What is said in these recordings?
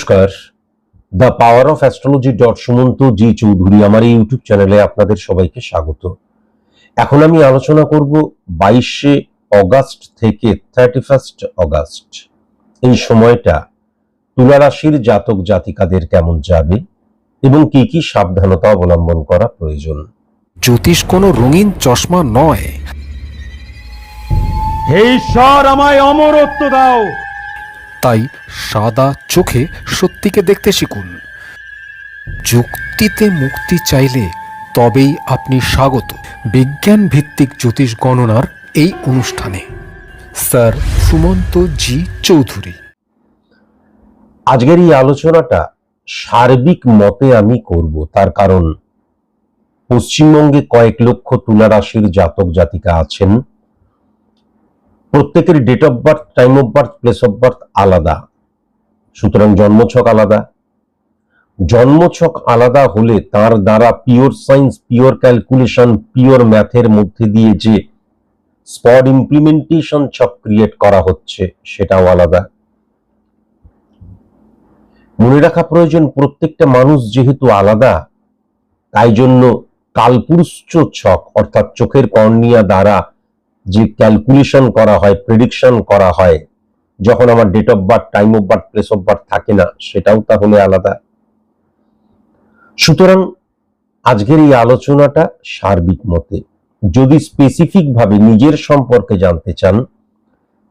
নমস্কার। The power of astrology dot Sumanta G Chowdhury আমার এই ইউটিউব চ্যানেলে আপনাদের সবাইকে স্বাগত। এখন আমি আলোচনা করব বাইশে অগাস্ট থেকে থার্টি ফার্স্ট অগাস্ট। এই সময়টা তুলা রাশির জাতক জাতিকাদের কেমন যাবে এবং কি কি সাবধানতা অবলম্বন করা প্রয়োজন। জ্যোতিষ কোনো রঙিন চশমা নয়। হে ঈশ্বর আমায় অমরত্ব দাও। তাই সাদা চোখে সত্যিকে দেখতে শিখুন। যুক্তিতে মুক্তি চাইলে তবেই আপনি স্বাগত। বিজ্ঞান ভিত্তিক জ্যোতিষ গণনার এই অনুষ্ঠানে। Sir Sumanta G Chowdhury. আজকের এই আলোচনাটা সার্বিক মতে আমি করব। তার কারণ, পশ্চিমবঙ্গে কয়েক লক্ষ তুলা রাশির জাতক জাতিকা আছেন। প্রত্যেকের date of birth time of birth place of birth আলাদা। সুতরাং জন্মছক আলাদা। জন্মছক আলাদা হলে তার দ্বারা pure science pure calculation pure ম্যাথের মধ্যে দিয়ে যে স্পট ইমপ্লিমেন্টেশন ছক ক্রিয়েট করা হচ্ছে, সেটাও আলাদা। মনে রাখা প্রয়োজন, প্রত্যেকটা মানুষ যেহেতু আলাদা, তাই জন্য কালপুরুষ ছক, অর্থাৎ চোখের কর্নিয়া দ্বারা যে ক্যালকুলেশন করা হয় প্রেডিকশন করা হয়, যখন আমার date of birth time of birth place of birth থাকে না, সেটাও তাহলে আলাদা। সুতরাং আজকের এই আলোচনাটা সার্বিক মতে। যদি স্পেসিফিক ভাবে নিজের সম্পর্কে জানতে চান,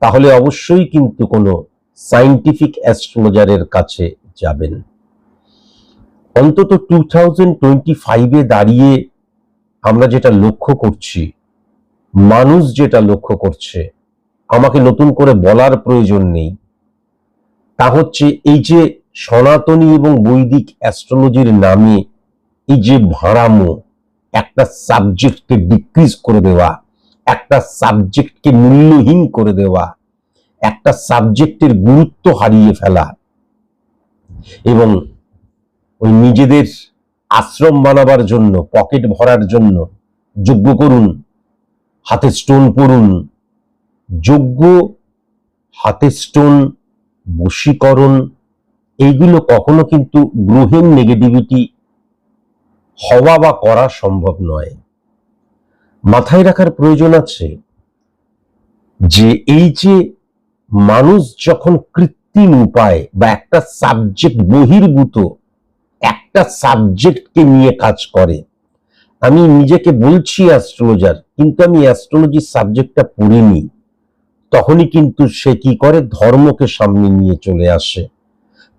তাহলে অবশ্যই কিন্তু কোনো সাইন্টিফিক অ্যাস্ট্রোলজারের কাছে যাবেন। অন্তত টু থাউজেন্ড টোয়েন্টি ফাইভে দাঁড়িয়ে আমরা যেটা লক্ষ্য করছি মানুষ যেটা লক্ষ্য করছে, আমাকে নতুন করে বলার প্রয়োজন নেই, তা হচ্ছে এই যে সনাতনী এবং বৈদিক অ্যাস্ট্রোলজির নামে এই যে ভাড়ামো, একটা সাবজেক্টকে ডিক্রিজ করে দেওয়া, একটা সাবজেক্টকে মূল্যহীন করে দেওয়া, একটা সাবজেক্টের গুরুত্ব হারিয়ে ফেলা এবং ওই নিজেদের আশ্রম বানাবার জন্য পকেট ভরার জন্য যোগ্য করুন হাতে স্টোন পড়ুন। যোগ্য হাতে স্টোন বশীকরণ, এইগুলো কখনো কিন্তু গ্রহের নেগেটিভিটি হওয়া বা করা সম্ভব নয়। মাথায় রাখার প্রয়োজন আছে যে এই যে মানুষ যখন কৃত্রিম উপায় বা একটা সাবজেক্ট বহির্ভূত, একটা সাবজেক্টকে নিয়ে কাজ করে, আমি নিজেকে বলছি অ্যাস্ট্রোলজার কিন্তু আমি অ্যাস্ট্রোলজির সাবজেক্টটা পড়িনি, তখনই কিন্তু সে কি করে? ধর্মকে সামনে নিয়ে চলে আসে।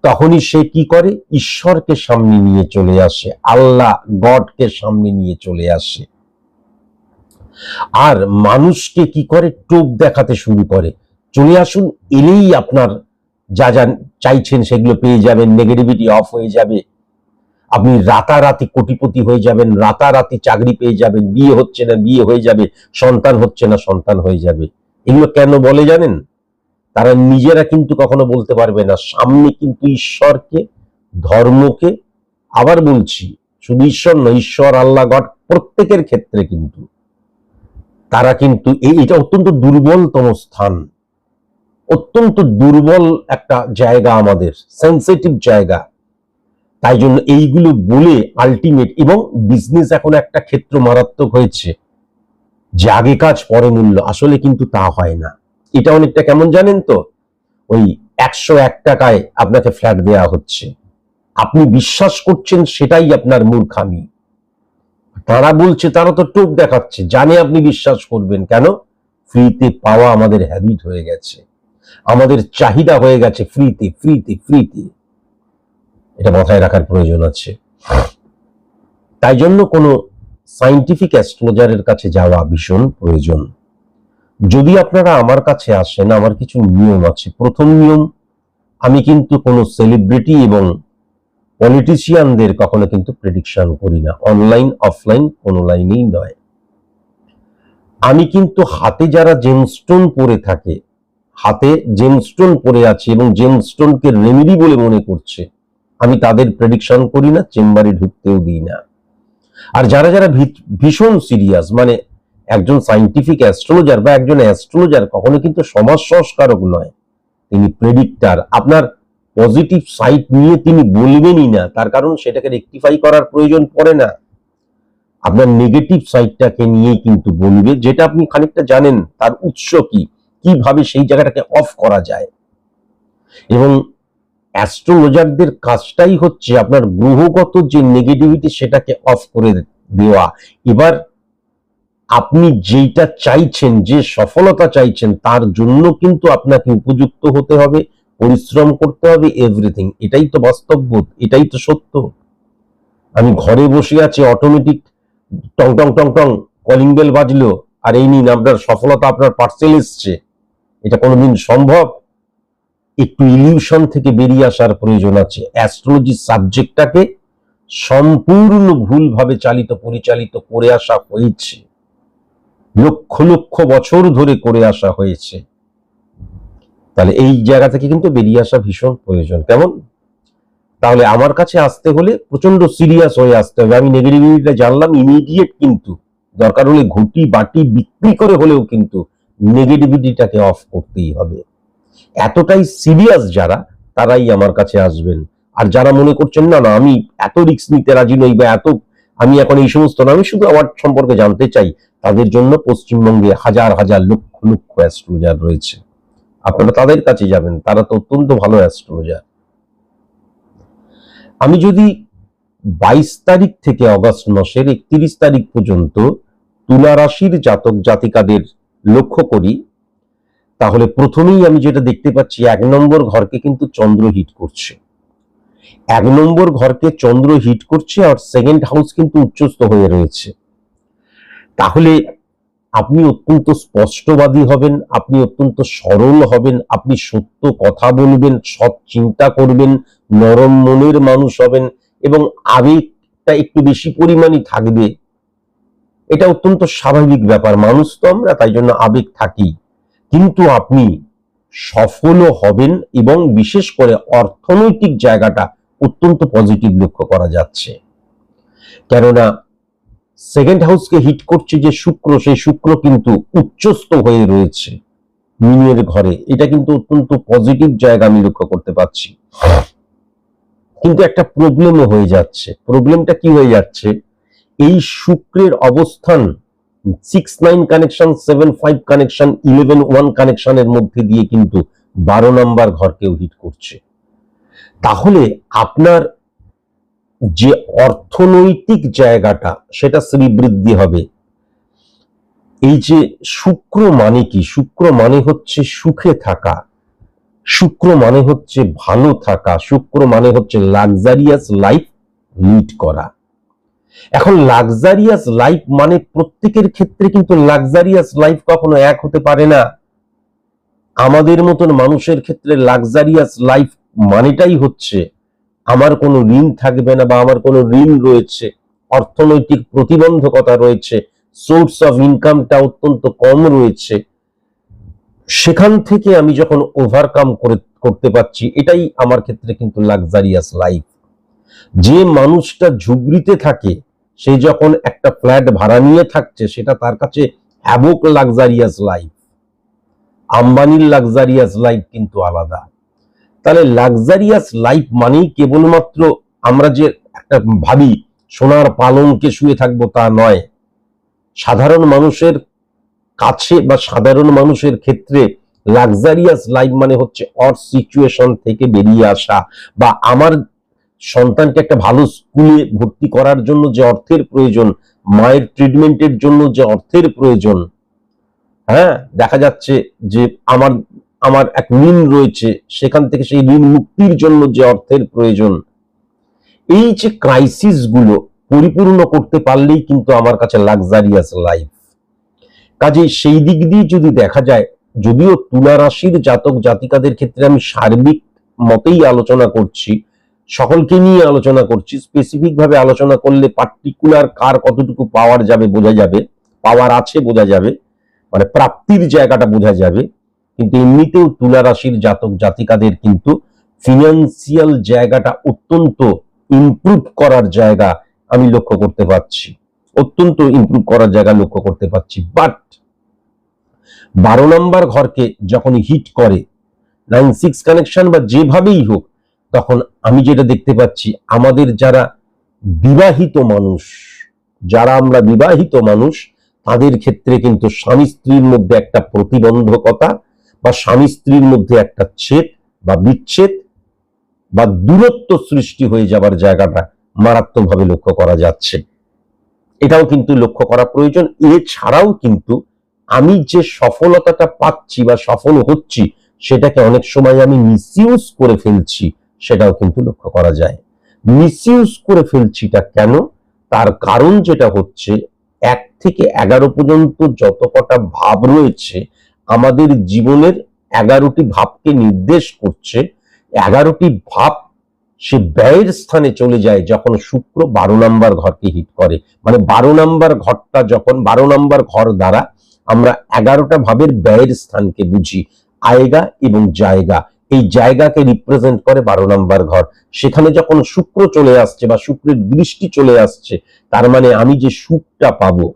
তখনই সে কি করে? ঈশ্বরকে সামনে নিয়ে চলে আসে, আল্লাহ, গডকে সামনে নিয়ে চলে আসে। আর মানুষকে কি করে? টোপ দেখাতে শুরু করে। চলে আসুন, এলেই আপনার যা যা চাইছেন সেগুলো পেয়ে যাবেন নেগেটিভিটি অফ হয়ে যাবে। আপনি রাতারাতি কোটিপতি হয়ে যাবেন, রাতারাতি চাকরি পেয়ে যাবেন, বিয়ে হচ্ছে না, বিয়ে হয়ে যাবে, সন্তান হচ্ছে না, সন্তান হয়ে যাবে। এগুলো কেন বলে জানেন? তারা নিজেরা কিন্তু কখনো বলতে পারবে না। সামনে কিন্তু ঈশ্বরকে, ধর্মকে আবার বলছি, শুধু ঈশ্বর নয়, ঈশ্বর, আল্লাহ, গড, প্রত্যেকের ক্ষেত্রে কিন্তু। তারা কিন্তু এই, এটা অত্যন্ত দুর্বলতম স্থান। অত্যন্ত দুর্বল একটা জায়গা আমাদের সেন্সিটিভ জায়গা। তাই জন্য এইগুলো বলে আলটিমেট এবং বিজনেস এখন একটা ক্ষেত্র মারাত্মক হয়েছে। যে আগে কাজ পরে মূল্য আসলে কিন্তু তা হয় না। এটা অনেকটা কেমন জানেন তো? ওই একশো এক টাকায় আপনাকে ফ্ল্যাট দেয়া হচ্ছে। আপনি বিশ্বাস করছেন সেটাই আপনার মূর্খামি। তারা বলছে, তারা তো টোপ দেখাচ্ছে। জানে আপনি বিশ্বাস করবেন। কেন? ফ্রিতে পাওয়া আমাদের হ্যাবিট হয়ে গেছে। আমাদের চাহিদা হয়ে গেছে ফ্রিতে ফ্রিতে ফ্রিতে এটা মাথায় রাখার প্রয়োজন আছে। তাই জন্য কোনো সাইন্টিফিক অ্যাস্ট্রোলজারের কাছে যাওয়া ভীষণ প্রয়োজন। যদি আপনারা আমার কাছে আসেন, আমার কিছু নিয়ম আছে। প্রথম নিয়ম, আমি কিন্তু কোনো সেলিব্রিটি এবং পলিটিশিয়ানদের কখনো কিন্তু প্রেডিকশন করি না। অনলাইন অফলাইন কোনো লাইনেই নয়। আমি কিন্তু হাতে যারা জেমস্টোন পরে থাকে, হাতে জেমস্টোন পরে আছে এবং জেমস্টোনকে রেমেডি বলে মনে করছে আমি তাদের প্রেডিকশন করি না, চেম্বারে ঢুকতেও দিই না। আর যারা যারা ভীষণ সিরিয়াস মানে একজন সাইন্টিফিক অ্যাস্ট্রোলজার বা একজন অ্যাস্ট্রোলজার কখনো কিন্তু সমাজ সংস্কারক নয়, তিনি প্রেডিক্টার আপনার পজিটিভ সাইট নিয়ে তিনি বলবেনই না, তার কারণ সেটাকে রেকটিফাই করার প্রয়োজন পড়ে না। আপনার নেগেটিভ সাইডটাকে নিয়েই কিন্তু বলবে, যেটা আপনি খানিকটা জানেন, তার উৎস কি, কীভাবে সেই জায়গাটাকে অফ করা যায়। এবং অ্যাস্ট্রোলজারদের কাজটাই হচ্ছে আপনার গ্রহগত যে নেগেটিভিটি সেটাকে অফ করে দেওয়া। এবার আপনি যেইটা চাইছেন, যে সফলতা চাইছেন, তার জন্য কিন্তু আপনাকে উপযুক্ত হতে হবে, পরিশ্রম করতে হবে এভরিথিং এটাই তো বাস্তববোধ এটাই তো সত্য। আমি ঘরে বসে আছি অটোমেটিক টং টং টং টং কলিং বেল বাজলো, আর এই নিন, আপনার সফলতা আপনার পার্সেল এসছে। এটা কোনোদিন সম্ভব? একটু ইলিউশন থেকে বেরিয়ে আসার প্রয়োজন আছে। অ্যাস্ট্রোলজি সাবজেক্টটাকে সম্পূর্ণ ভুলভাবে চালিত, পরিচালিত করে আসা হয়েছে। লক্ষ লক্ষ বছর ধরে করে আসা হয়েছে। তাহলে এই জায়গা থেকে কিন্তু বেরিয়ে আসা ভীষণ প্রয়োজন। কেমন? তাহলে আমার কাছে আসতে হলে প্রচণ্ড সিরিয়াস হয়ে আসতে হবে। আমি নেগেটিভিটিটা জানলাম ইমিডিয়েট কিন্তু। দরকার হলে ঘুটি বাটি বিক্রি করে হলেও কিন্তু নেগেটিভিটিটাকে অফ করতেই হবে। এতটাই সিরিয়াস যারা, তারাই আমার কাছে আসবেন। আর যারা মনে করছেন, না না, আমি এত রিস্ক নিতে রাজি নই বা এত, আমি এখন এই সমস্ত না, আমি শুধু আমার সম্পর্কে জানতে চাই, তাদের জন্য পশ্চিমবঙ্গে হাজার হাজার লক্ষ লক্ষ অ্যাস্ট্রোলজার রয়েছে। আপনারা তাদের কাছে যাবেন, তারা তো অত্যন্ত ভালো অ্যাস্ট্রোলজার আমি যদি বাইশ তারিখ থেকে অগস্ট মাসের একত্রিশ তারিখ পর্যন্ত তুলা রাশির জাতক জাতিকাদের লক্ষ্য করি তাহলে প্রথমেই আমি যেটা দেখতে পাচ্ছি, এক নম্বর ঘরকে কিন্তু চন্দ্র হিট করছে। এক নম্বর ঘরকে চন্দ্র হিট করছে আর সেকেন্ড হাউস কিন্তু উচ্চস্থ হয়ে রয়েছে। তাহলে আপনি অত্যন্ত স্পষ্টবাদী হবেন, আপনি অত্যন্ত সরল হবেন, আপনি সত্য কথা বলবেন, সৎ চিন্তা করবেন, নরম মনের মানুষ হবেন এবং আবেগটা একটু বেশি পরিমাণই থাকবে। এটা অত্যন্ত স্বাভাবিক ব্যাপার, মানুষ তো আমরা, তাই জন্য আবেগ থাকি কিন্তু আপনি সফলও হবেন এবং বিশেষ করে অর্থনৈতিক জায়গাটা অত্যন্ত পজিটিভ লক্ষ্য করা যাচ্ছে। কেননা সেকেন্ড হাউসকে হিট করছে যে শুক্র, সেই শুক্র কিন্তু উচ্চস্থ হয়ে রয়েছে মিনের ঘরে। এটা কিন্তু অত্যন্ত পজিটিভ জায়গা আমি লক্ষ্য করতে পারছি। কিন্তু একটা প্রবলেমও হয়ে যাচ্ছে। প্রবলেমটা কি হয়ে যাচ্ছে? এই শুক্রের অবস্থান six nine connection seven five connection eleven one কানেকশনের মধ্যে দিয়ে কিন্তু বারো নাম্বার ঘরকেও হিট করছে। তাহলে আপনার যে অর্থনৈতিক জায়গাটা, সেটা শ্রীবৃদ্ধি হবে। এই যে শুক্র মানে কি? শুক্র মানে হচ্ছে সুখে থাকা। শুক্র মানে হচ্ছে ভালো থাকা। শুক্র মানে হচ্ছে লাক্সারিয়াস লাইফ লিড করা। এখন লাক্সারিয়াস লাইফ মানে প্রত্যেকের ক্ষেত্রে কিন্তু লাক্সারিয়াস লাইফ কখনো এক হতে পারে না। আমাদের মতন মানুষের ক্ষেত্রে লাক্সারিয়াস লাইফ মানেটাই হচ্ছে, আমার কোনো ঋণ থাকবে না বা আমার কোনো ঋণ রয়েছে, অর্থনৈতিক প্রতিবন্ধকতা রয়েছে সোর্স অফ ইনকামটা অত্যন্ত কম রয়েছে। সেখান থেকে আমি যখন ওভারকাম করে, করতে পারছি, এটাই আমার ক্ষেত্রে কিন্তু লাক্সারিয়াস লাইফ যে মানুষটা ঝুবড়িতে থাকে, সে যখন একটা ফ্ল্যাট ভাড়া নিয়ে থাকছে, সেটা তার কাছে হ্যাবক লাক্সারিয়াস লাইফ আম্বানির লাক্সারিয়াস লাইফ কিন্তু আলাদা। তাহলে লাক্সারিয়াস লাইফ মানেই কেবলমাত্র আমরা যে একটা ভাবি, সোনার পালনকে শুয়ে থাকব তা নয়। সাধারণ মানুষের কাছে বা সাধারণ মানুষের ক্ষেত্রে লাক্সারিয়াস লাইফ মানে হচ্ছে অর সিচুয়েশন থেকে বেরিয়ে আসা বা আমার সন্তানকে একটা ভালো স্কুলে ভর্তি করার জন্য যে অর্থের প্রয়োজন, মায়ের ট্রিটমেন্টের জন্য যে অর্থের প্রয়োজন হ্যাঁ? দেখা যাচ্ছে যে আমার আমার এক ঋণ রয়েছে, সেখান থেকে সেই ঋণ মুক্তির জন্য যে অর্থের প্রয়োজন। এই যে ক্রাইসিসগুলো পরিপূর্ণ করতে পারলেই কিন্তু আমার কাছে লাক্সারিয়াস লাইফ কাজে সেই দিক দিয়ে যদি দেখা যায়, যদিও তুলা রাশির জাতক জাতিকাদের ক্ষেত্রে আমি সার্বিক মতেই আলোচনা করছি সকলকে নিয়ে আলোচনা করছি স্পেসিফিক ভাবে আলোচনা করলে পার্টিকুলার কার কতটুকু পাওয়ার যাবে বোঝা যাবে পাওয়ার আছে বোঝা যাবে মানে প্রাপ্তির জায়গাটা বোঝা যাবে, কিন্তু এমনিতেও তুলা রাশির জাতক জাতিকাদের কিন্তু ফিনান্সিয়াল জায়গাটা অত্যন্ত ইমপ্রুভ করার জায়গা আমি লক্ষ্য করতে পারছি, অত্যন্ত ইমপ্রুভ করার জায়গা লক্ষ্য করতে পারছি বাট বারো নম্বর ঘরকে যখন হিট করে নাইন সিক্স কানেকশন বা যেভাবেই হোক তখন আমি যেটা দেখতে পাচ্ছি, আমাদের যারা বিবাহিত মানুষ, যারা আমরা বিবাহিত মানুষ, তাদের ক্ষেত্রে কিন্তু স্বামী স্ত্রীর মধ্যে একটা প্রতিবন্ধকতা বা স্বামী স্ত্রীর মধ্যে একটা ছেদ বা বিচ্ছেদ বা দূরত্ব সৃষ্টি হয়ে যাবার জায়গাটা মারাত্মকভাবে লক্ষ্য করা যাচ্ছে। এটাও কিন্তু লক্ষ্য করা প্রয়োজন। এছাড়াও কিন্তু আমি যে সফলতাটা পাচ্ছি বা সফল হচ্ছি, সেটাকে অনেক সময় আমি মিসইউজ করে ফেলছি। সেটাও কিন্তু লক্ষ্য করা যায়। মিসইউজ করে ফেলছিটা কেন? তার কারণ যেটা হচ্ছে, এক থেকে এগারো পর্যন্ত যত কটা ভাব রয়েছে, আমাদের জীবনের এগারোটি ভাবকে নির্দেশ করছে। এগারোটি ভাব সে ব্যয়ের স্থানে চলে যায় যখন শুক্র বারো নাম্বার ঘরকে হিট করে। মানে বারো নাম্বার ঘরটা যখন বারো নাম্বার ঘর দ্বারা আমরা এগারোটা ভাবের ব্যয়ের স্থানকে বুঝি। আয়গা এবং জায়গা। এই জায়গাকে রিপ্রেজেন্ট করে বারো নাম্বার ঘর। সেখানে যখন শুক্র চলে আসছে বা শুক্রের দৃষ্টি চলে আসছে, তার মানে আমি যে সুখটা পাবো,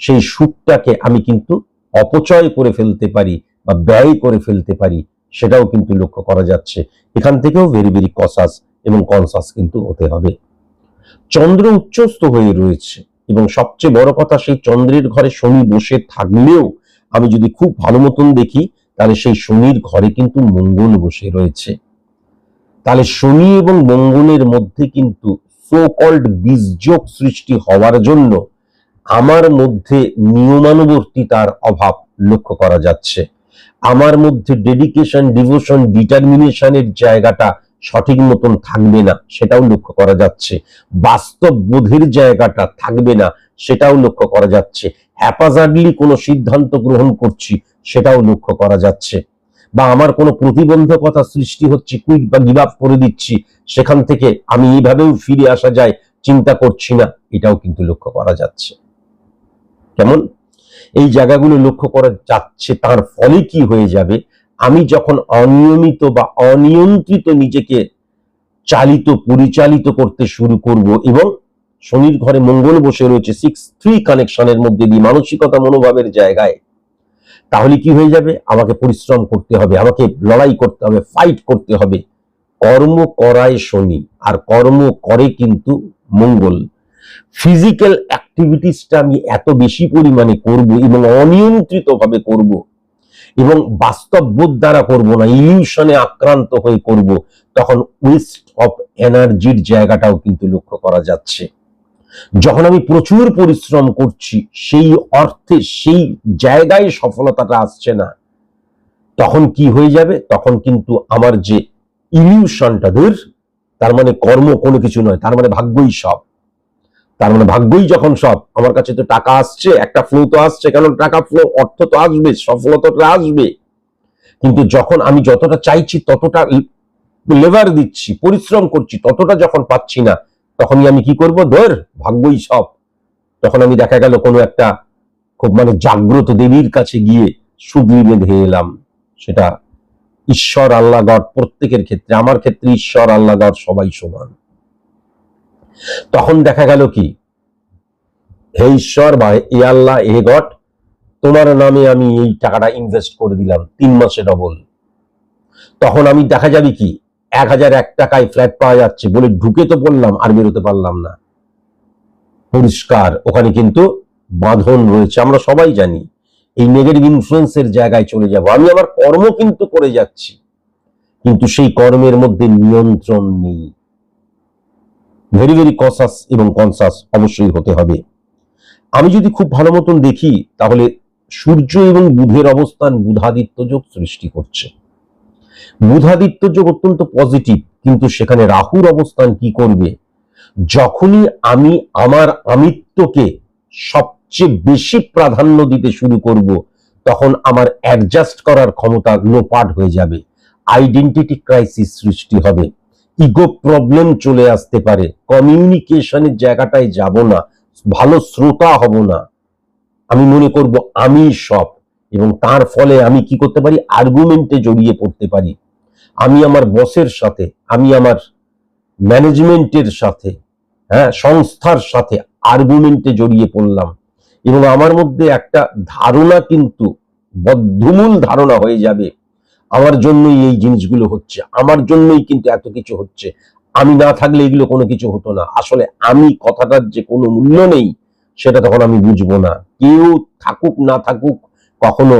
সেই সুখটাকে আমি কিন্তু অপচয় করে ফেলতে পারি বা ব্যয় করে ফেলতে পারি, সেটাও কিন্তু লক্ষ্য করা যাচ্ছে। এখান থেকেও ভেরি ভেরি কসাস এবং কনসাস কিন্তু হতে হবে। চন্দ্র উচ্চস্থ হয়ে রয়েছে এবং সবচেয়ে বড় কথা, সেই চন্দ্রের ঘরে শনি বসে থাকলেও আমি যদি খুব ভালো মতন দেখি তাহলে সেই শনির ঘরে কিন্তু মঙ্গল বসে রয়েছে। তাহলে শনি এবং মঙ্গলের মধ্যে কিন্তু সো কল্ড বীজযোগ সৃষ্টি হওয়ার জন্য আমার মধ্যে নিয়মানুবর্তিতার অভাব লক্ষ্য করা যাচ্ছে। আমার মধ্যে ডেডিকেশন ডিভোশন ডিটারমিনেশনের জায়গাটা সঠিক মতন থাকবে না, সেটাও লক্ষ্য করা যাচ্ছে। বাস্তব বোধের জায়গাটা থাকবে না, সেটাও লক্ষ্য করা যাচ্ছে। হ্যাপাজার্ডলি কোনো সিদ্ধান্ত গ্রহণ করছি সেটাও লক্ষ্য করা যাচ্ছে। বা আমার কোনো প্রতিবন্ধকতা সৃষ্টি হচ্ছে কুইক বা গিভ আপ করে দিচ্ছি, সেখান থেকে আমি এইভাবেও ফিরে আসা যায়, চিন্তা করছি না, এটাও কিন্তু লক্ষ্য করা যাচ্ছে। কেমন? এই জায়গাগুলো লক্ষ্য করা যাচ্ছে, তার ফলে কি হয়ে যাবে? আমি যখন অনিয়মিত বা অনিয়ন্ত্রিত নিজেকে চালিত, পরিচালিত করতে শুরু করব এবং শনির ঘরে মঙ্গল বসে রয়েছে সিক্স থ্রি কানেকশনের মধ্যে দিয়ে, মানসিকতা, মনোভাবের জায়গায় তাহলে কি হয়ে যাবে? আমাকে পরিশ্রম করতে হবে, আমাকে লড়াই করতে হবে ফাইট করতে হবে। কর্ম করায় শনি, আর কর্ম করে কিন্তু মঙ্গল। ফিজিক্যাল অ্যাক্টিভিটিসটা আমি এত বেশি পরিমাণে করব এবং অনিয়ন্ত্রিত ভাবে করব এবং বাস্তব বোধ দ্বারা করব না ইলিউশনে আক্রান্ত হয়ে করব, তখন ওয়েস্ট অফ এনার্জির জায়গাটাও কিন্তু লক্ষ্য করা যাচ্ছে। যখন আমি প্রচুর পরিশ্রম করছি, সেই অর্থে, সেই জায়গায় সফলতাটা আসছে না, তখন কি হয়ে যাবে? তখন কিন্তু আমার যে ইলিউশনটা দূর, তার মানে কর্ম কোনো কিছু নয়, তার মানে ভাগ্যই সব। তার মানে ভাগ্যই যখন সব, আমার কাছে তো টাকা আসছে, একটা ফ্লো তো আসছে কারণ টাকা ফ্লো অর্থ তো আসবে, সফলতাটা আসবে। কিন্তু যখন আমি যতটা চাইছি, ততটা লেবার দিচ্ছি, পরিশ্রম করছি, ততটা যখন পাচ্ছি না তখনই আমি কি করব? ধর, ভাগ্যই সব। তখন আমি দেখা গেল কোনো একটা খুব মানে জাগ্রত দেবীর কাছে গিয়ে সুগলি বেঁধে এলাম। সেটা ঈশ্বর আল্লাহ গড প্রত্যেকের ক্ষেত্রে, আমার ক্ষেত্রে ঈশ্বর আল্লাহ গড সবাই সমান। তখন দেখা গেল কি? হে ঈশ্বর, বা এ আল্লাহ এ গড, তোমার নামে আমি এই টাকাটা ইনভেস্ট করে দিলাম, তিন মাসে ডবল তখন আমি দেখা যাবে কি? এক হাজার এক টাকায় ফ্ল্যাট পাওয়া যাচ্ছে বলে ঢুকে তো পড়লাম আর বেরোতে পারলাম না। পরিষ্কার, ওখানে কিন্তু বাঁধন রয়েছে, আমরা সবাই জানি। এই নেগেটিভ ইনফ্লুয়েন্সের জায়গায় চলে যাব। আমি আমার কর্ম কিন্তু করে যাচ্ছি, কিন্তু সেই কর্মের মধ্যে নিয়ন্ত্রণ নেই। ভেরি ভেরি কনসাস এবং কনসাস অবশ্যই হতে হবে। আমি যদি খুব ভালো মতন দেখি, তাহলে সূর্য এবং বুধের অবস্থান বুধাদিত্য যোগ সৃষ্টি করছে। বুধাদিত্য যোগ অত্যন্ত পজিটিভ কিন্তু সেখানে রাহুর অবস্থান কি করবে? যখনই আমি আমার আমিত্বকে সবচেয়ে বেশি প্রাধান্য দিতে শুরু করব, তখন আমার অ্যাডজাস্ট করার ক্ষমতা লোপাট হয়ে যাবে। আইডেন্টিটি ক্রাইসিস সৃষ্টি হবে। ইগো প্রবলেম চলে আসতে পারে। কমিউনিকেশনের জায়গাটায় যাব না। ভালো শ্রোতা হব না। আমি মনে করব আমি সব এবং তার ফলে আমি কি করতে পারি? আর্গুমেন্টে জড়িয়ে পড়তে পারি। আমি আমার বসের সাথে, আমি আমার ম্যানেজমেন্টের সাথে হ্যাঁ সংস্থার সাথে আর্গুমেন্টে জড়িয়ে পড়লাম। এবং আমার মধ্যে একটা ধারণা কিন্তু, বদ্ধমূল ধারণা হয়ে যাবে। আমার জন্যই এই জিনিসগুলো হচ্ছে, আমার জন্যই কিন্তু এত কিছু হচ্ছে। আমি না থাকলে এগুলো কোনো কিছু হতো না। আসলে আমি কথাটার যে কোনো মূল্য নেই, সেটা তখন আমি বুঝব না। কেউ থাকুক, না থাকুক কখনো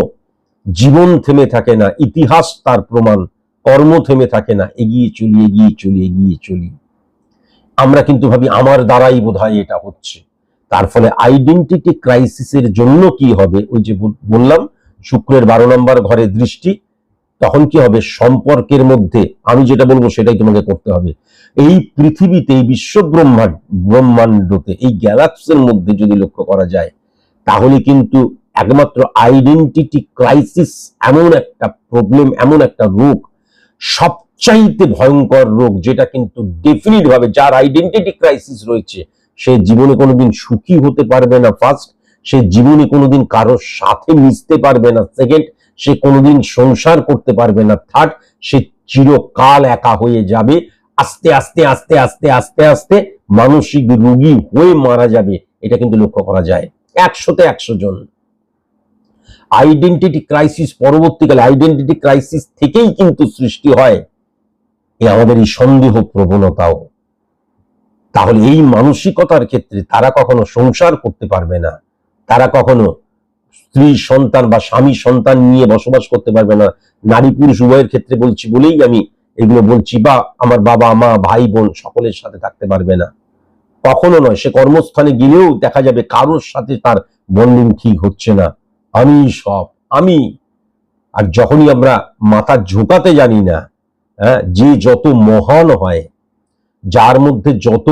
জীবন থেমে থাকে না, ইতিহাস তার প্রমাণ, কর্ম থেমে থাকে না, এগিয়ে চলি এগিয়ে চলি এগিয়ে চলি। আমরা কিন্তু ভাবি আমার দ্বারাই বোধ এটা হচ্ছে। তার ফলে আইডেন্টিটি ক্রাইসিসের জন্য কি হবে? ওই যে বললাম, শুক্রের বারো নম্বর ঘরে দৃষ্টি, তখন কি হবে? সম্পর্কের মধ্যে, আমি যেটা বলব সেটাই তোমাকে করতে হবে। এই পৃথিবীতে, এই বিশ্ব ব্রহ্মাণ্ড ব্রহ্মাণ্ডতে, এই গ্যালাক্সের মধ্যে যদি লক্ষ্য করা যায়, তাহলে কিন্তু একমাত্র আইডেন্টিটি ক্রাইসিস এমন একটা প্রবলেম এমন একটা রোগ, সবচাইতে ভয়ঙ্কর রোগ, যেটা কিন্তু ডেফিনিট ভাবে যার আইডেন্টিটি ক্রাইসিস রয়েছে, সে জীবনে কোনোদিন সুখী হতে পারবে না ফার্স্ট সে জীবনে কোনোদিন কারোর সাথে মিশতে পারবে না সেকেন্ড সে কোনোদিন সংসার করতে পারবে না থার্ড সে চিরকাল একা হয়ে যাবে, আস্তে আস্তে আস্তে আস্তে আস্তে আস্তে মানসিক রোগী হয়ে মারা যাবে, এটা কিন্তু লক্ষ্য করা যায়। একশোতে একশো জন। আইডেন্টিটি ক্রাইসিস পরবর্তীকালে আইডেন্টিটি ক্রাইসিস থেকেই কিন্তু সৃষ্টি হয়। এ আমাদের এই সন্দেহ প্রবণতাও। তাহলে এই মানসিকতার ক্ষেত্রে তারা কখনো সংসার করতে পারবে না। তারা কখনো স্ত্রী, সন্তান বা স্বামী, সন্তান নিয়ে বসবাস করতে পারবে না। নারী, পুরুষ উভয়ের ক্ষেত্রে বলছি, বলেই আমি এগুলো বলছি বা আমার বাবা, মা, ভাই, বোন সকলের সাথে থাকতে পারবে না। কখনো নয়, সে কর্মস্থানে গেলেও দেখা যাবে কারোর সাথে তার বন্ডিং ঠিক হচ্ছে না। আমি সব, আমি। আর যখনই আমরা মাথা ঝোঁকাতে জানি না হ্যাঁ যে যত মহান হয়, যার মধ্যে যত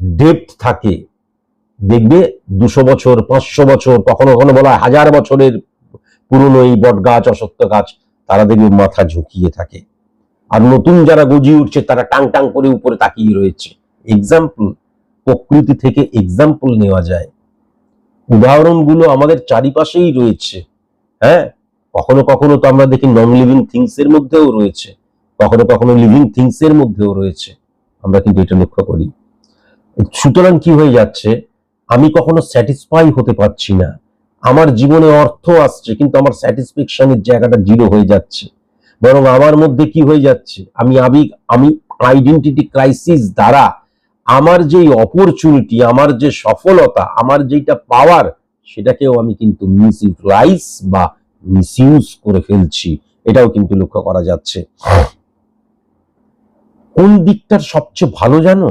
ডেপথ থাকে, দেখবে দুশো বছর, পাঁচশো বছর, কখনো কখনো বলা হাজার বছরের পুরনো এই বট গাছ, অসত্য গাছ, তারা দেখবে মাথা ঝুঁকিয়ে থাকে। আর নতুন যারা গজিয়ে উঠছে, তারা টাং টাং করে উপরে তাকিয়ে রয়েছে। এক্সাম্পল প্রকৃতি থেকে এক্সাম্পল নেওয়া যায়। উদাহরণগুলো আমাদের চারিপাশেই রয়েছে হ্যাঁ? কখনো কখনো তো আমরা দেখি নন লিভিং থিংস এর মধ্যেও রয়েছে, কখনো কখনো লিভিং থিংস এর মধ্যেও রয়েছে, আমরা কিন্তু এটা লক্ষ্য করি। সুতরাং কি হয়ে যাচ্ছে? আমি কখনো স্যাটিসফাই হতে পারছি না। আমার জীবনে অর্থ আসছে, কিন্তু আমার স্যাটিসফ্যাকশনের জায়গাটা জিরো হয়ে যাচ্ছে। বরং আমার মধ্যে কি হয়ে যাচ্ছে? আমি আবেগ, আমি আইডেন্টিটি ক্রাইসিস দ্বারা আমার যেই অপরচুনিটি আমার যে সফলতা, আমার যেটা পাওয়ার সেটাকেও আমি কিন্তু মিস ইউটিলাইজ বা মিস ইউজ করে ফেলছি। এটাও কিন্তু লক্ষ্য করা যাচ্ছে। কোন দিকটার সবচেয়ে ভালো জানো?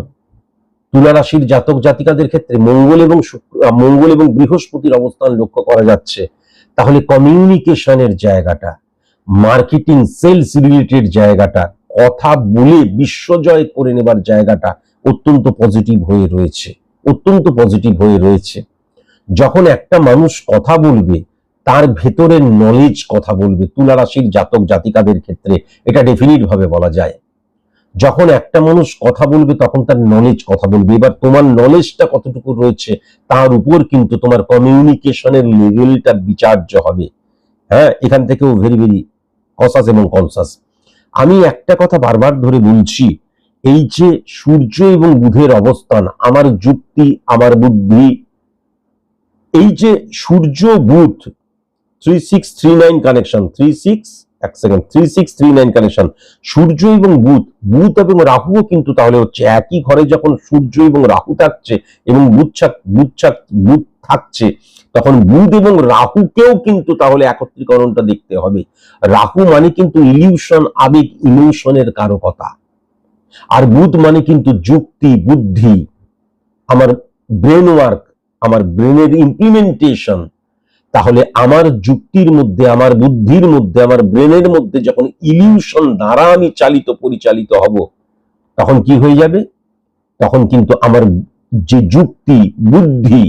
তুলা রাশির জাতক জাতিকাদের ক্ষেত্রে মঙ্গল এবং মঙ্গল এবং বৃহস্পতির অবস্থান লক্ষ্য করা যাচ্ছে। তাহলে কমিউনিকেশনের জায়গাটা মার্কেটিং সেলস রিলেটেড জায়গাটা, কথা বলে বিশ্বজয় করে নেবার জায়গাটা অত্যন্ত পজিটিভ হয়ে রয়েছে, অত্যন্ত পজিটিভ হয়ে রয়েছে। যখন একটা মানুষ কথা বলবে, তার ভেতরের নলেজ কথা বলবে তুলা রাশির জাতক জাতিকাদের ক্ষেত্রে এটা ডেফিনিট ভাবে বলা যায়। যখন একটা মানুষ কথা বলবে, তখন তার নলেজ কথা বলবে। এবার তোমার নলেজটা কতটুকু রয়েছে, তার উপর কিন্তু তোমার কমিউনিকেশনের লেভেলটা বিচার্য হবে। হ্যাঁ এখান থেকেও ভেরি ভেরি কসাস এবং কনসাস আমি একটা কথা বারবার ধরে বলছি এই যে সূর্য এবং বুধের অবস্থান, আমার যুক্তি, আমার বুদ্ধি, এই যে সূর্য, বুধ three six three nine connection three six এক second three six three nine connection সূর্য এবং বুধ বুধ এবং রাহুও কিন্তু তাহলে হচ্ছে একই ঘরে যখন সূর্য এবং রাহু থাকছে এবং বুধ বুধ বুধ থাকছে, তখন বুধ এবং রাহুকেও কিন্তু তাহলে একত্রীকরণটা দেখতে হবে। রাহু মানে কিন্তু ইলিউশন আবেগ ইমোশনের কারকতা। আর বুধ মানে কিন্তু যুক্তি, বুদ্ধি, আমার ব্রেন ওয়ার্ক আমার ব্রেনের ইমপ্লিমেন্টেশন তাহলে আমার যুক্তির মধ্যে, আমার বুদ্ধির মধ্যে, আমার ব্রেনের মধ্যে যখন ইলিউশন দ্বারা আমি চালিত, পরিচালিত হব, তখন কি হয়ে যাবে? তখন কিন্তু আমার যে যুক্তি, বুদ্ধি,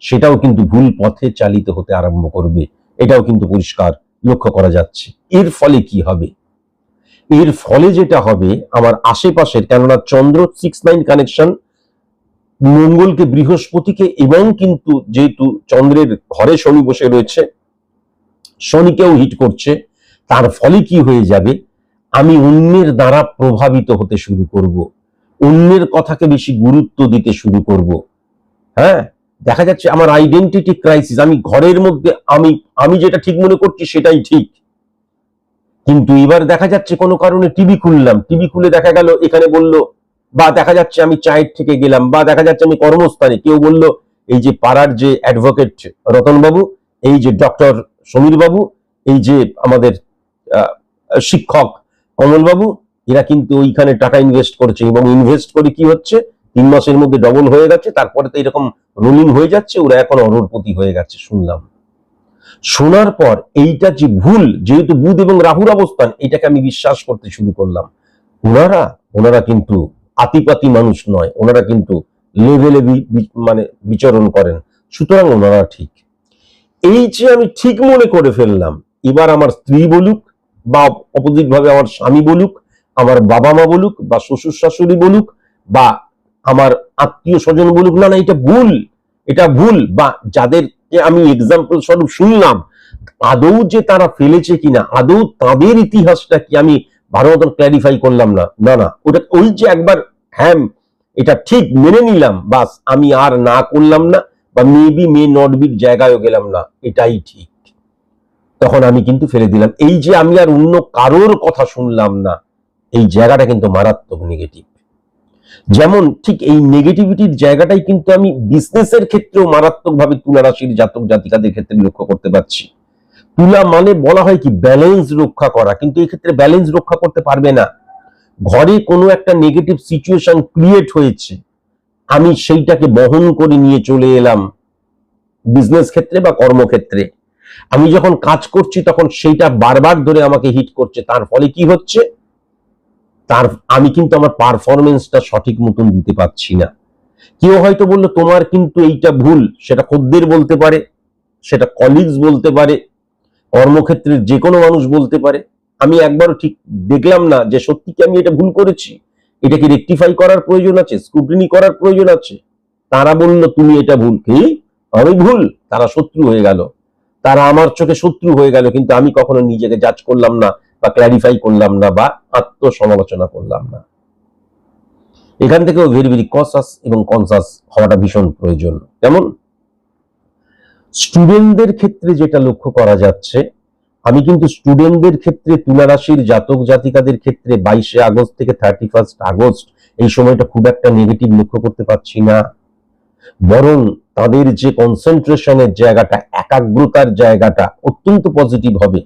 সেটাও কিন্তু ভুল পথে চালিত হতে আরম্ভ করবে। এটাও কিন্তু পরিষ্কার লক্ষ্য করা যাচ্ছে। এর ফলে কি হবে? এর ফলে যেটা হবে, আমার আশেপাশের, কেননা চন্দ্র সিক্স নাইন কানেকশন মঙ্গলকে বৃহস্পতিকে এবং কিন্তু যেহেতু চন্দ্রের ঘরে শনি বসে রয়েছে, শনিকেও হিট করছে, তার ফলে কি হয়ে যাবে? আমি অন্যের দ্বারা প্রভাবিত হতে শুরু করব। অন্যের কথাকে বেশি গুরুত্ব দিতে শুরু করব। হ্যাঁ? দেখা যাচ্ছে আমার আইডেন্টিটি ক্রাইসিস আমি ঘরের মধ্যে, আমি আমি যেটা ঠিক মনে করছি সেটাই ঠিক। কিন্তু এবার দেখা যাচ্ছে কোনো কারণে টিভি খুললাম। টিভি খুলে দেখা গেল, এখানে বলল, বা দেখা যাচ্ছে আমি চায়ের থেকে গেলাম, বা দেখা যাচ্ছে আমি কর্মস্থানে। কেউ বলল, এই যে পাড়ার যে অ্যাডভোকেট রতনবাবু, এই যে ডক্টর সমীর বাবু এই যে আমাদের শিক্ষক কমলবাবু, এরা কিন্তু ওইখানে টাকা ইনভেস্ট করছে এবং ইনভেস্ট করে কি হচ্ছে, তিন মাসের মধ্যে ডবল হয়ে গেছে, তারপরে তো এরকম রোলিং হয়ে যাচ্ছে, ওরা এখন অরোরপতি হয়ে গেছে, শুনলাম। শোনার পর এইটা যে ভুল, যেহেতু বুধ এবং রাহুর অবস্থান, এটাকে আমি বিশ্বাস করতে শুরু করলাম। ওনারা ওনারা কিন্তু আতিপাতি মানুষ নয়, ওনারা কিন্তু লেভেলে মানে বিচরণ করেন। সুতরাং ওনারা ঠিক। এই যে আমি ঠিক মনে করে ফেললাম, এবার আমার স্ত্রী বলুক বা অপোজিট ভাবে আমার স্বামী বলুক, আমার বাবা মা বলুক বা শ্বশুর শাশুড়ি বলুক বা আমার আত্মীয় স্বজন বলুক, না না, এটা ভুল এটা ভুল বা যাদেরকে আমি এক্সাম্পল স্বরূপ শুনলাম, আদৌ যে তারা ফেলেছে কিনা, আদৌ তাদের ইতিহাসটা কি আমি ভালো মতন ক্ল্যারিফাই করলাম না। না না, ওটা ওই যে একবার হ্যাঁ এটা ঠিক মেনে নিলাম, বাস আমি আর না করলাম না বা মেবি মে নট বির জায়গায়ও গেলাম না, এটাই ঠিক। তখন আমি কিন্তু ফেলে দিলাম। এই যে আমি আর অন্য কারোর কথা শুনলাম না, এই জায়গাটা কিন্তু মারাত্মক নেগেটিভ যেমন ঠিক এই নেগেটিভিটির জায়গাটাই কিন্তু আমি বিজনেসের ক্ষেত্রেও মারাত্মকভাবে তুলা রাশির জাতক জাতিকাদের ক্ষেত্রে লক্ষ্য করতে পারছি। তুলা মানে বলা হয় কি ব্যালেন্স রক্ষা করা, কিন্তু এই ক্ষেত্রে ব্যালেন্স রক্ষা করতে পারবে না। ঘরে কোনো একটা নেগেটিভ সিচুয়েশন ক্রিয়েট হয়েছে, আমি সেইটাকে বহন করে নিয়ে চলে এলাম বিজনেস ক্ষেত্রে বা কর্মক্ষেত্রে। আমি যখন কাজ করছি তখন সেইটা বারবার ধরে আমাকে হিট করছে, তার ফলে কি হচ্ছে? তার, আমি কিন্তু আমার পারফরমেন্সটা সঠিক মতন দিতে পারছি না। কেউ হয়তো বলল, তোমার কিন্তু এইটা ভুল। সেটা খদ্দের বলতে পারে, সেটা কলিগস বলতে পারে, কর্মক্ষেত্রের যে কোনো মানুষ বলতে পারে। আমি একবারও ঠিক দেখলাম না যে সত্যি কি আমি এটা ভুল করেছি। এটা কি রেকটিফাই করার প্রয়োজন আছে? স্ক্রুটিনি করার প্রয়োজন আছে? তারা বলল, তুমি এটা ভুল। কি? আমি ভুল? তারা শত্রু হয়ে গেল। তারা আমার চোখে শত্রু হয়ে গেল, কিন্তু আমি কখনো নিজেকে জাজ করলাম না। বা ক্ল্যারিফাই করলাম না বা আত্মসমালোচনা করলাম না। এখান থেকেও ভেরি ভেরি কসাস এবং কনসাস হওয়াটা ভীষণ প্রয়োজন। যেমন স্টুডেন্টদের ক্ষেত্রে যেটা লক্ষ্য করা যাচ্ছে, আমি কিন্তু স্টুডেন্টদের ক্ষেত্রে তুলা রাশির জাতক জাতিকাদের ক্ষেত্রে বাইশে আগস্ট থেকে থার্টি ফার্স্ট আগস্ট এই সময়টা খুব একটা নেগেটিভ লক্ষ্য করতে পারছি না। বরং তাদের যে কনসেন্ট্রেশনের জায়গাটা, একাগ্রতার জায়গাটা অত্যন্ত পজিটিভ হবে।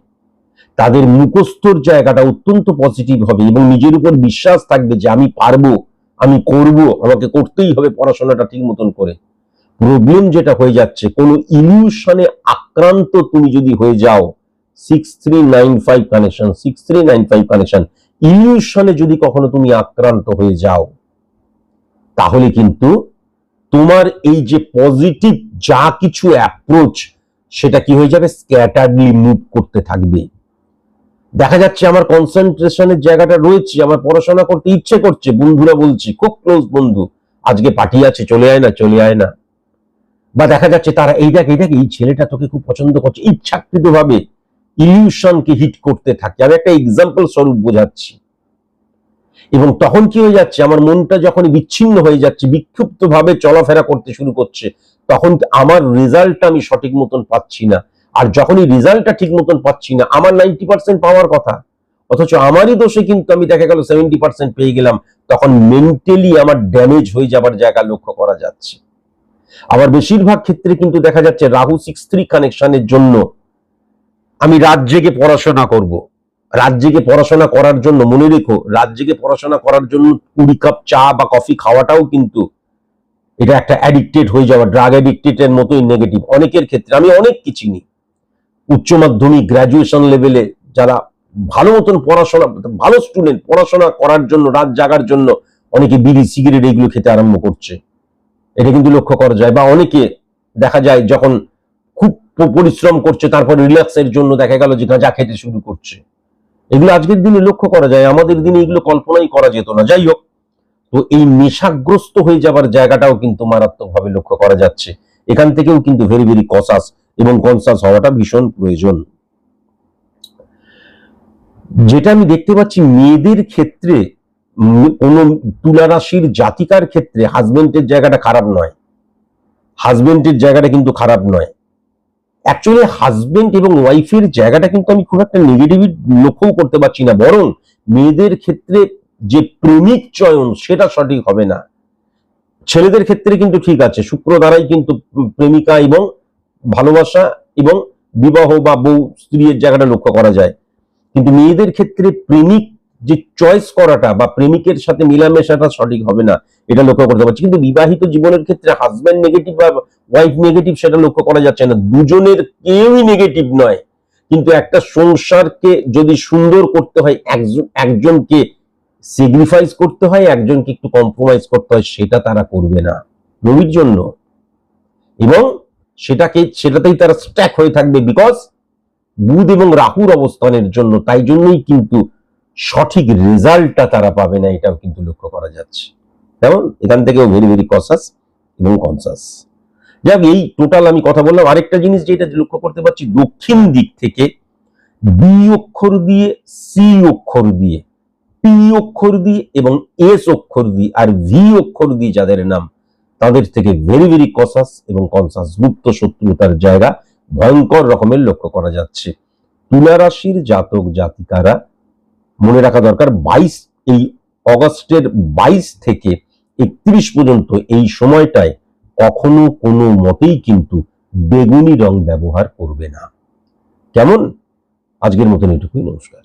তাদের মুখস্থর জায়গাটা অত্যন্ত পজিটিভ হবে এবং নিজের উপর বিশ্বাস থাকবে যে আমি পারব, আমি করব, আমাকে করতেই হবে পড়াশোনাটা ঠিক মতন করে। প্রবলেম যেটা হয়ে যাচ্ছে, কোনো ইলিউশনে আক্রান্ত তুমি যদি হয়ে যাও six three nine five connection six three nine five connection ইলিউশনে যদি কখনো তুমি আক্রান্ত হয়ে যাও, তাহলে কিন্তু তোমার এই যে পজিটিভ যা কিছু অ্যাপ্রোচ সেটা কি হয়ে যাবে? স্ক্যাটারলি মুভ করতে থাকবে। দেখা যাচ্ছে আমার কনসেন্ট্রেশনের জায়গাটা রয়েছে, আমার পড়াশোনা করতে ইচ্ছে করছে, বন্ধুরা বলছি, খুব ক্লোজ বন্ধু, আজকে পার্টি আছে, চলে আয় না, চলে আয় না। বা দেখা যাচ্ছে তারা, এই দেখ এই দেখ, এই ছেলেটা তোকে খুব পছন্দ করছে ইচ্ছাকৃত ভাবে ইলিউশনকে হিট করতে থাকে। আমি একটা এক্সাম্পল স্বরূপ বোঝাচ্ছি। এবং তখন কি হয়ে যাচ্ছে, আমার মনটা যখন বিচ্ছিন্ন হয়ে যাচ্ছে বিক্ষিপ্ত ভাবে চলাফেরা করতে শুরু করছে, তখন আমার রেজাল্টটা আমি সঠিক মতন পাচ্ছি না। আর যখনই রেজাল্টটা ঠিক মতন পাচ্ছি না, আমার নাইনটি পার্সেন্ট পাওয়ার কথা, অথচ আমারই দোষে কিন্তু আমি দেখা গেল সেভেন্টি পার্সেন্ট পেয়ে গেলাম, তখন মেন্টালি আমার ড্যামেজ হয়ে যাবার জায়গা লক্ষ্য করা যাচ্ছে। আবার বেশিরভাগ ক্ষেত্রে কিন্তু দেখা যাচ্ছে রাহু সিক্স থ্রি কানেকশনের জন্য আমি রাত জেগে পড়াশোনা করব। রাত জেগে পড়াশোনা করার জন্য, মনে রেখো, রাত জেগে পড়াশোনা করার জন্য কুড়ি কাপ চা বা কফি খাওয়াটাও কিন্তু এটা একটা অ্যাডিক্টেড হয়ে যাওয়া ড্রাগ অ্যাডিক্টেড এর মতোই নেগেটিভ অনেকের ক্ষেত্রে, আমি অনেক কিছু চিনি উচ্চ মাধ্যমিক গ্রাজুয়েশন লেভেলে যারা ভালো মতন পড়াশোনা, ভালো স্টুডেন্ট পড়াশোনা করার জন্য, রাত জাগার জন্য অনেকে বিড়ি সিগারেট এগুলো খেতে আরম্ভ করছে। এটা কিন্তু লক্ষ্য করা যায়। বা অনেকে দেখা যায় যখন খুব পরিশ্রম করছে, তারপর রিল্যাক্সের জন্য দেখা গেল যে গাঁজা খেতে শুরু করছে। এগুলো আজকের দিনে লক্ষ্য করা যায়। আমাদের দিনে এগুলো কল্পনাই করা যেত না। যাই হোক, তো এই নেশাগ্রস্ত হয়ে যাবার জায়গাটাও কিন্তু মারাত্মকভাবে লক্ষ্য করা যাচ্ছে। এখান থেকেও কিন্তু ভেরি ভেরি কসাস এবং কনসাস হওয়াটা ভীষণ প্রয়োজন। যেটা আমি দেখতে পাচ্ছি মেয়েদের ক্ষেত্রে কোন তুলা রাশির জাতিকার ক্ষেত্রে হাজবেন্ডের জায়গাটা খারাপ নয়। হাজবেন্ডের জায়গাটা কিন্তু খারাপ নয়। অ্যাকচুয়ালি হাজবেন্ড এবং ওয়াইফের জায়গাটা কিন্তু আমি খুব একটা নেগেটিভ লক্ষ্যও করতে পারছি না। বরং মেয়েদের ক্ষেত্রে যে প্রেমিক চয়ন, সেটা সঠিক হবে না। ছেলেদের ক্ষেত্রে কিন্তু ঠিক আছে। শুক্র দ্বারাই কিন্তু প্রেমিকা এবং ভালোবাসা এবং বিবাহ বা বউ, স্ত্রীর জায়গাটা লক্ষ্য করা যায়। কিন্তু মেয়েদের ক্ষেত্রে প্রেমিক যে চয়েস করাটা বা প্রেমিকের সাথে মিলামেশাটা সঠিক হবে না, এটা লক্ষ্য করতে পারছি। কিন্তু বিবাহিত জীবনের ক্ষেত্রে হাজব্যান্ড নেগেটিভ বা ওয়াইফ নেগেটিভ সেটা লক্ষ্য করা যাচ্ছে না। দুজনের কেউই নেগেটিভ নয়। কিন্তু একটা সংসারকে যদি সুন্দর করতে হয় একজন একজনকে স্যাক্রিফাইস করতে হয়, একজনকে একটু কম্প্রোমাইজ করতে হয়, সেটা তারা করবে না। রবির জন্য। এবং সেটাকে, সেটাতেই তারা স্ট্যাক হয়ে থাকবে বিকজ বুধ এবং রাহুর অবস্থানের জন্য, তাই জন্যই কিন্তু সঠিক রেজাল্টটা তারা পাবে না, এটাও কিন্তু লক্ষ্য করা যাচ্ছে। যেমন এখান থেকেও ভেরি ভেরি কসাস এবং কনসাস যাক, এই টোটাল আমি কথা বললাম। আরেকটা জিনিস যেটা লক্ষ্য করতে পারছি, দক্ষিণ দিক থেকে বি অক্ষর দিয়ে সি অক্ষর দিয়ে পি অক্ষর দিয়ে এবং এস অক্ষর দিয়ে, আর ভি অক্ষর দিয়ে যাদের নাম তাদের থেকে ভেরি ভেরি কসাস এবং কনসাস গুপ্ত শত্রুতার জায়গা ভয়ঙ্কর রকমের লক্ষ্য করা যাচ্ছে। তুলা রাশির জাতক জাতিকারা, মনে রাখা দরকার, বাইশ, এই অগস্টের বাইশ থেকে একত্রিশ পর্যন্ত এই সময়টায় কখনো কোনো মতেই কিন্তু বেগুনি রং ব্যবহার করবে না। কেমন? আজকের মতন এটুকুই নমস্কার।